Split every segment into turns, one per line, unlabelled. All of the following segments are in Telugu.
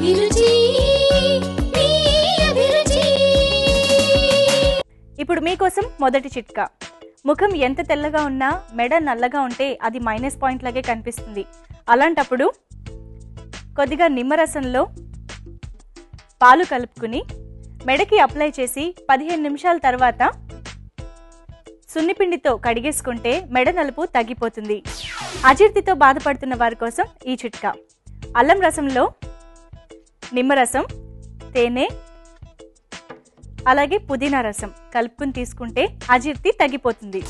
అభిరుచి మీ
ఇప్పుడు మీకోసం మొదటి చిట్కా. ముఖం ఎంత తెల్లగా ఉన్నా మెడ నల్లగా ఉంటే అది మైనస్ పాయింట్ లాగే కనిపిస్తుంది. అలాంటప్పుడు కొద్దిగా నిమ్మరసంలో పాలు కలుపుకుని మెడకి అప్లై చేసి పదిహేను నిమిషాల తర్వాత సున్నిపిండితో కడిగేసుకుంటే మెడ నలుపు తగ్గిపోతుంది. అజీర్తితో బాధపడుతున్న వారి కోసం ఈ చిట్కా. అల్లం రసంలో నిమ్మరసం తేనె అలాగే పుదీనా రసం కలుపుకుని తీసుకుంటే అజీర్తి తగ్గిపోతుంది.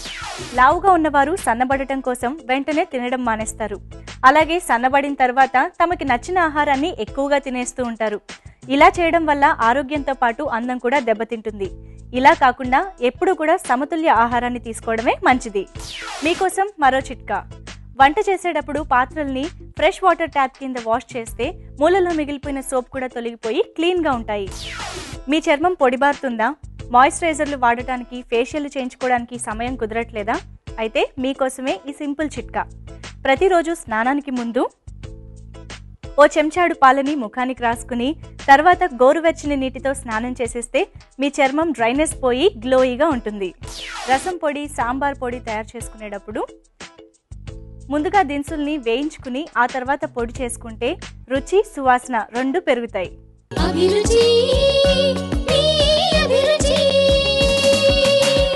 లావుగా ఉన్నవారు సన్నబడటం కోసం వెంటనే తినడం మానేస్తారు. అలాగే సన్నబడిన తర్వాత తమకి నచ్చిన ఆహారాన్ని ఎక్కువగా తినేస్తూ ఉంటారు. ఇలా చేయడం వల్ల ఆరోగ్యంతో పాటు అందం కూడా దెబ్బతింటుంది. ఇలా కాకుండా ఎప్పుడు కూడా సమతుల్య ఆహారాన్ని తీసుకోవడమే మంచిది. మీకోసం మరో చిట్కా. వంట చేసేటప్పుడు పాత్రల్ని ఫ్రెష్ వాటర్ ట్యాప్ కింద వాష్ చేస్తే మూలలో మిగిలిపోయిన సోప్ కూడా తొలగిపోయి క్లీన్గా ఉంటాయి. మీ చర్మం పొడిబారుతుందా మాయిశ్చరైజర్లు వాడటానికి ఫేషియల్ చేయించుకోవడానికి సమయం కుదరట్లేదా? అయితే మీకోసమే ఈ సింపుల్ చిట్కా. ప్రతిరోజు స్నానానికి ముందు ఓ చెంచాడు పాలని ముఖానికి రాసుకుని తర్వాత గోరువెచ్చని నీటితో స్నానం చేసేస్తే మీ చర్మం డ్రైనెస్ పోయి గ్లోయిగా ఉంటుంది. రసం పొడి సాంబార్ పొడి తయారు చేసుకునేటప్పుడు ముందుగా దినుసుల్ని వేయించుకుని ఆ తర్వాత పొడి చేసుకుంటే రుచి సువాసన రెండు పెరుగుతాయి.
అభిరుచి